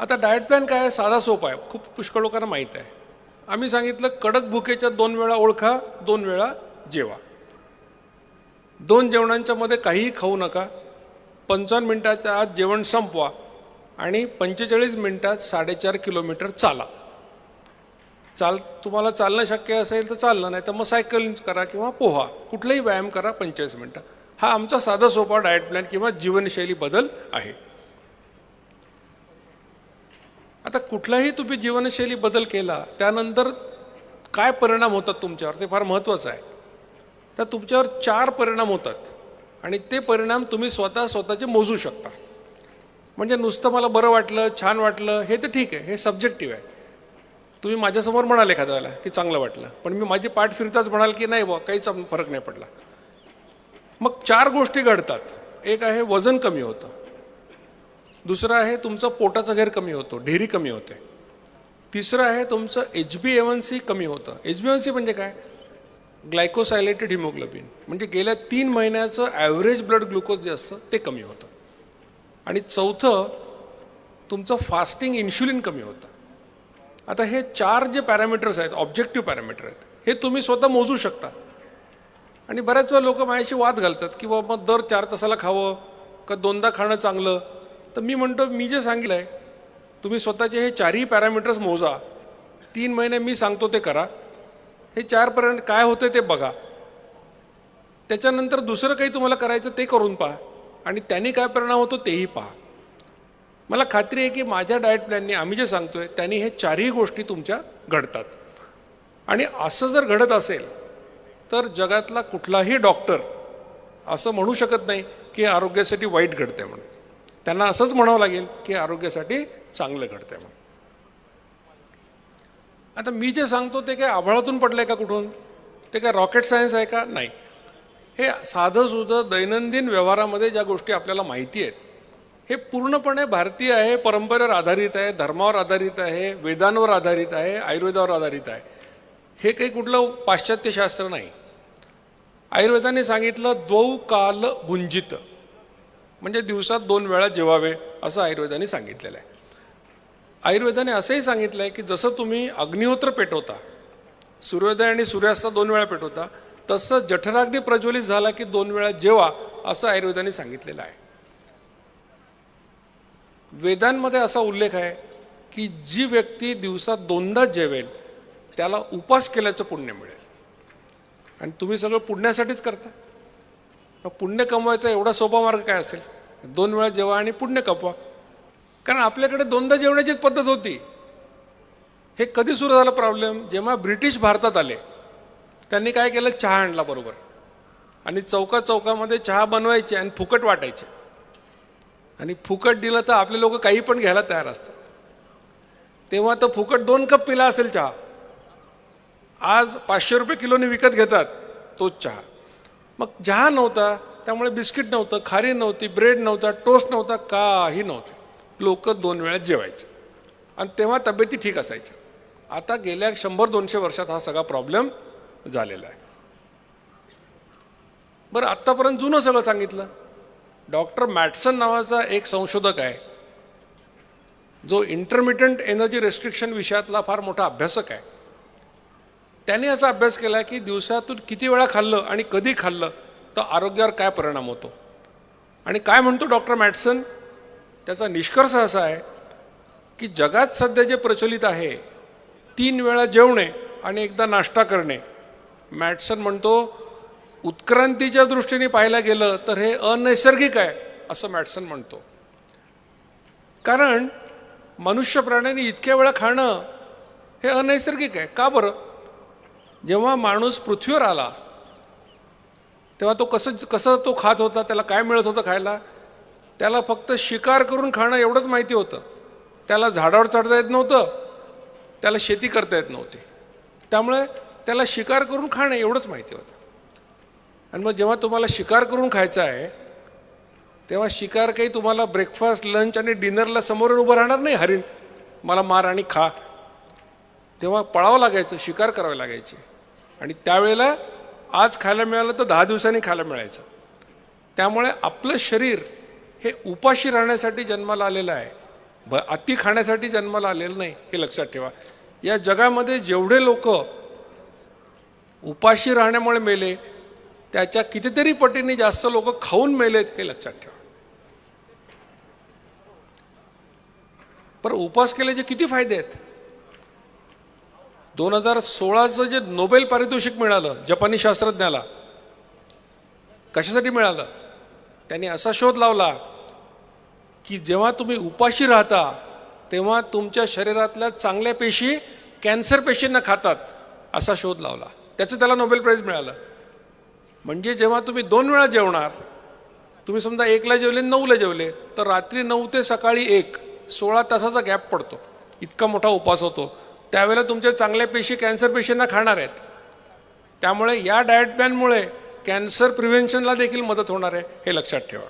आता diet plan काय आहे? साधा सोपा आहे. खूप पुष्कळ लोकांना माहीत आहे. आम्ही सांगितलं कडक भुकेच्या दोन वेळा ओळखा दोन वेळा जेवा. दोन जेवणांच्या मध्ये काहीही खाऊ नका. पंचावन्न मिनिटाच्या आत जेवण संपवा आणि पंचेचाळीस मिनिटात साडेचार किलोमीटर चाला. चाल तुम्हाला चालणं शक्य असेल तर चालणं नाही तर मग सायकल करा किंवा पोहा. कुठलाही व्यायाम करा पंचेचाळीस मिनटं. हा आमचा साधा सोपा डाएट प्लॅन किंवा जीवनशैली बदल आहे. आता कुठलाही तुम्ही जीवनशैली बदल केला त्यानंतर काय परिणाम होतात तुमच्यावर? ते फार महत्त्वाचं आहे. तर तुमच्यावर चार परिणाम होतात आणि ते परिणाम तुम्ही स्वतः स्वतःचे मोजू शकता. म्हणजे नुसतं मला बरं वाटलं छान वाटलं हे तर ठीक आहे हे सब्जेक्टिव्ह आहे. तुम्ही माझ्यासमोर म्हणाल एखाद्याला की चांगलं वाटलं पण मी माझी पाठ फिरताच म्हणाल की नाही बुवा काहीच फरक नाही पडला. मग चार गोष्टी घडतात. एक आहे वजन कमी होतं. दुसरं आहे तुमचं पोटाचं घेर कमी होतो ढेरी कमी होते. तिसरं आहे तुमचं एच बी एवन सी कमी होतं. एच बी एवन सी म्हणजे काय? ग्लायकोसायलेटेड हिमोग्लोबिन म्हणजे गेल्या तीन महिन्याचं ॲव्हरेज ब्लड ग्लुकोज जे असतं ते कमी होतं. आणि चौथं तुमचं फास्टिंग इन्शुलिन कमी होतं. आता हे चार जे पॅरामीटर्स आहेत ऑब्जेक्टिव्ह पॅरामीटर आहेत हे तुम्ही स्वतः मोजू शकता. आणि बऱ्याच वेळा लोक माझ्याशी वाद घालतात की बाबा मग दर चार तासाला खावं का दोनदा खाणं चांगलं? तर मी म्हणतो मी जे सांगितलं आहे तुम्ही स्वतःचे हे चारही पॅरामीटर्स मोजा. तीन महिने मी सांगतो ते करा. हे चारपर्यंत काय होते ते बघा. त्याच्यानंतर दुसरं काही तुम्हाला करायचं ते करून पहा. आणि त्यांनी काय परिणाम होतो तेही पहा. मला खात्री आहे की माझ्या डाएट प्लॅनने आम्ही जे सांगतोय त्यांनी हे चारही गोष्टी तुमच्या घडतात. आणि असं जर घडत असेल तर जगातला कुठलाही डॉक्टर असं म्हणू शकत नाही की आरोग्यासाठी वाईट घडतंय म्हणून. त्यांना असंच म्हणावं लागेल की आरोग्यासाठी चांगलं घडतंय म्हणून. आता मी जे सांगतो ते काय आभाळातून पडलंय का कुठून? ते काय रॉकेट सायन्स आहे का? नाही. हे साधं सुधं दैनंदिन व्यवहारामध्ये ज्या गोष्टी आपल्याला माहिती आहेत हे पूर्णपणे भारतीय आहे परंपरेवर आधारित आहे धर्मावर आधारित आहे वेदांवर आधारित आहे आयुर्वेदावर आधारित आहे. हे काही कुठलं पाश्चात्य शास्त्र नाही. आयुर्वेदाने सांगितलं द्वौ काल भुंजित. म्हणजे दिवसात दोन वेळा जेवावे असं आयुर्वेदाने सांगितलेलं आहे. आयुर्वेदाने असंही सांगितलं आहे की जसं तुम्ही अग्निहोत्र पेटवता सूर्योदय आणि सूर्यास्त दोन वेळा पेटवता तसं जठराग्नी प्रज्वलित झाला की दोन वेळा जेवा असं आयुर्वेदाने सांगितलेलं आहे. वेदांमध्ये असा उल्लेख आहे की जी व्यक्ती दिवसात दोनदा जेवेल त्याला उपास केल्याचं पुण्य मिळेल. आणि तुम्ही सगळं पुण्यासाठीच करता. मग पुण्य कमवायचा एवढा सोपा मार्ग काय असेल? दोन वेळा जेवा आणि पुण्य कपवा. कारण आपल्याकडे दोनदा जेवण्याचीच पद्धत होती. हे कधी सुरू झाला प्रॉब्लेम जेव्हा ब्रिटिश भारतात आले त्यांनी काय केलं? चहा आणला बरोबर. आणि चौका चौकामध्ये चहा बनवायचे आणि फुकट वाटायचे. आणि फुकट दिलं तर आपले लोक काही पण घ्यायला तयार असतात. तेव्हा तर फुकट दोन कप पिला असेल चहा. आज पाचशे रुपये किलोने विकत घेतात तोच चहा. मग चहा नव्हता त्यामुळे बिस्किट नव्हतं खारी नव्हती ब्रेड नव्हता टोस्ट नव्हता काही नव्हतं. लोक दोन वेळा जेवायचे. आणि तेव्हा तब्येती ठीक असायच्या. आता गेल्या शंभर दोनशे वर्षात हा सगळा प्रॉब्लेम झालेला आहे. बरं आत्तापर्यंत जुनं सगळं सांगितलं. डॉक्टर मॅटसन नावाचा एक संशोधक आहे. जो इंटरमिटंट एनर्जी रेस्ट्रिक्शन विषयातला फार मोठा अभ्यासक आहे. त्याने असा अभ्यास केला की दिवसातून किती वेळा खाल्लं आणि कधी खाल्लं तर आरोग्यावर काय परिणाम होतो? आणि काय म्हणतो डॉक्टर मॅटसन? त्याचा निष्कर्ष असा आहे की जगात सध्या जे प्रचलित आहे तीन वेळा जेवणे आणि एकदा नाश्ता करणे. मॅटसन म्हणतो उत्क्रांतीच्या दृष्टीने पाहायला गेलं तर हे अनैसर्गिक आहे असं मॅटसन म्हणतो. कारण मनुष्य प्राण्यांनी इतक्या वेळा खाणं हे अनैसर्गिक आहे. का बरं? जेव्हा माणूस पृथ्वीवर आला तेव्हा तो कसं कसं तो खात होता त्याला काय मिळत होतं खायला त्याला फक्त शिकार करून खाणं एवढंच माहिती होतं. त्याला झाडावर चढता येत नव्हतं त्याला शेती करता येत नव्हती. त्यामुळे त्याला शिकार करून खाणं एवढंच माहिती होतं. आणि मग जेव्हा तुम्हाला शिकार करून खायचं आहे तेव्हा शिकार काही तुम्हाला ब्रेकफास्ट लंच आणि डिनरला समोरून उभं राहणार नाही हरिण मला मार आणि खा. तेव्हा पळावं लागायचं शिकार करावे लागायची. आणि त्यावेळेला आज खायला मिळालं तर दहा दिवसांनी खायला मिळायचं. त्यामुळे आपलं शरीर हे उपाशी राहण्यासाठी जन्माला आलेलं आहे. भ अति खाण्यासाठी जन्माला आलेलं नाही हे लक्षात ठेवा. या जगामध्ये जेवढे लोक उपाशी राहण्यामुळे मेले त्याच्या कितीतरी पटीने जास्त लोक खाऊन मेलेत हे लक्षात ठेवा. पर उपास केल्याचे किती फायदे आहेत? दोन हजार सोळाचं जे नोबेल पारितोषिक मिळालं जपानी शास्त्रज्ञाला कशासाठी मिळालं? त्यांनी असा शोध लावला की जेव्हा तुम्ही उपाशी राहता तेव्हा तुमच्या शरीरातल्या चांगल्या पेशी कॅन्सर पेशींना खातात असा शोध लावला. त्याचं त्याला नोबेल प्राईज मिळालं. म्हणजे जेव्हा तुम्ही दोन वेळा जेवणार तुम्ही समजा एकला जेवले नऊला जेवले तर रात्री नऊ ते सकाळी एक सोळा तासाचा गॅप पडतो. इतका मोठा उपास होतो. त्यावेळेला तुमच्या चांगल्या पेशी कॅन्सर पेशींना खाणार आहेत. त्यामुळे या डाएट प्लॅनमुळे कॅन्सर प्रिव्हेन्शनला देखील मदत होणार आहे हे लक्षात ठेवा.